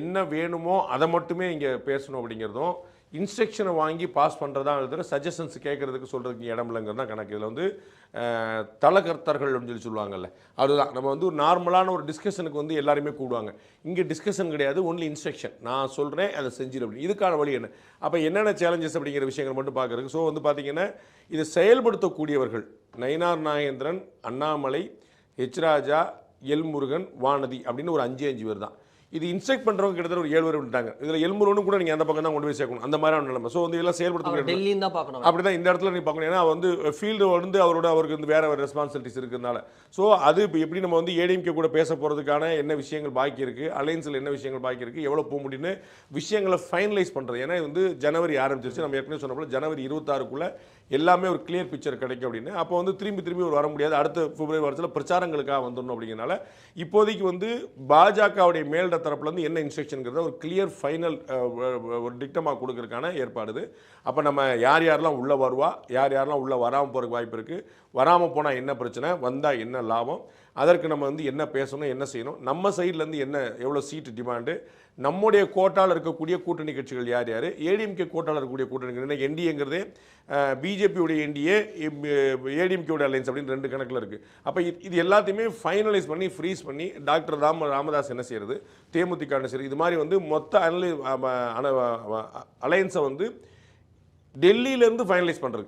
என்ன வேணுமோ அதை மட்டுமே இங்கே பேசணும் அப்படிங்கிறதும் இன்ஸ்ட்ரக்ஷனை வாங்கி பாஸ் பண்ணுறதா தவிர சஜஷன்ஸ் கேட்கறதுக்கு சொல்கிறதுக்கு இடம் இல்லைங்கிறது தான் கணக்கு. இதில் வந்து தலகர்த்தர்கள் அப்படின்னு சொல்லி சொல்லுவாங்கல்ல அதுதான். நம்ம வந்து ஒரு நார்மலான ஒரு டிஸ்கஷனுக்கு வந்து எல்லாருமே கூடுவாங்க. இங்கே டிஸ்கஷன் கிடையாது ஒன்லி இன்ஸ்ட்ரக்ஷன் நான் சொல்கிறேன் அதை செஞ்சிரு அப்படின்னு. இதுக்கான வழி என்ன? அப்போ என்னென்ன சேலஞ்சஸ் அப்படிங்கிற விஷயங்கள் மட்டும் பார்க்குறதுக்கு ஸோ வந்து பார்த்திங்கன்னா இதை செயல்படுத்தக்கூடியவர்கள் நயினார் நாகேந்திரன் அண்ணாமலை ஹெச் ராஜா எல் முருகன் வானதி அப்படின்னு ஒரு அஞ்சு அஞ்சு பேர் தான். இது இன்ஸ்ட்ரக்ட் பண்ணுறவங்க கிட்டத்தட்ட ஒரு ஏழு பேர் விட்டாங்க இதில் எல் முருகனும் கூட நீங்கள் அந்த பக்கம் தான் கொண்டு போய் சேர்க்கணும். அந்த மாதிரியான நிலைமை. ஸோ வந்து இதெல்லாம் டெல்லின்னு தான் பார்க்கணும். அப்படிதான் இந்த இடத்துல நீ பார்க்கணும். ஏன்னா வந்து ஃபீல்டு வந்து அவரோட அவருக்கு வந்து வேற வேற ரெஸ்பான்சிபிலிட்டிஸ் இருக்கிறதுனால. ஸோ அது இப்போ எப்படி நம்ம வந்து ஏடிஎம்கே கூட பேச போகிறதுக்கான என்ன விஷயங்கள் பாக்கி இருக்குது அலைன்ஸில் என்ன விஷயங்கள் பாக்கி இருக்குது எவ்வளோ போக முடியும்னு விஷயங்களை ஃபைனலைஸ் பண்ணுறது ஏன்னா இது வந்து ஜனவரி ஆரம்பிச்சிருச்சு. நம்ம ஏற்கனவே சொன்ன போல ஜனவரி இருபத்தாறுக்குள்ள எல்லாமே ஒரு கிளியர் பிக்சர் கிடைக்கும் அப்படின்னு. அப்போ வந்து திரும்பி திரும்பி ஒரு வர முடியாது. அடுத்த பிப்ரவரி வாரத்தில் பிரச்சாரங்களுக்காக வந்துடணும் அப்படிங்கிறனால இப்போதைக்கு வந்து பாஜகவுடைய மேல்ட தரப்புலேருந்து என்ன இன்ஸ்ட்ரக்ஷனுங்கிறத ஒரு கிளியர் ஃபைனல் ஒரு டிக்டமாக கொடுக்கறதுக்கான ஏற்பாடு அப்போ நம்ம யார் யாரெல்லாம் உள்ளே வருவா யார் யாரெல்லாம் உள்ளே வராமல் போகிறதுக்கு வாய்ப்பு இருக்குது வராமல் போனால் என்ன பிரச்சனை வந்தால் என்ன லாபம் அதற்கு நம்ம வந்து என்ன பேசணும் என்ன செய்யணும் நம்ம சைட்லேருந்து என்ன எவ்வளோ சீட்டு டிமாண்டு நம்முடைய கோட்டாவில் இருக்கக்கூடிய கூட்டணி கட்சிகள் யார் யார் ஏடிஎம்கே கோட்டாவில் இருக்கக்கூடிய கூட்டணி என்டிஏங்கிறதே பிஜேபியுடைய என்டிஏ ஏடிஎம்கேவுடைய அலைன்ஸ் அப்படின்னு ரெண்டு கணக்கில் இருக்குது அப்போ இது எல்லாத்தையுமே ஃபைனலைஸ் பண்ணி ஃப்ரீஸ் பண்ணி டாக்டர் ராம ராமதாஸ் என்ன செய்கிறது தேமுதிக சரி இது மாதிரி வந்து மொத்த அனலை அலையன்ஸை வந்து டெல்லியிலேருந்து ஃபைனலைஸ் பண்ணுறது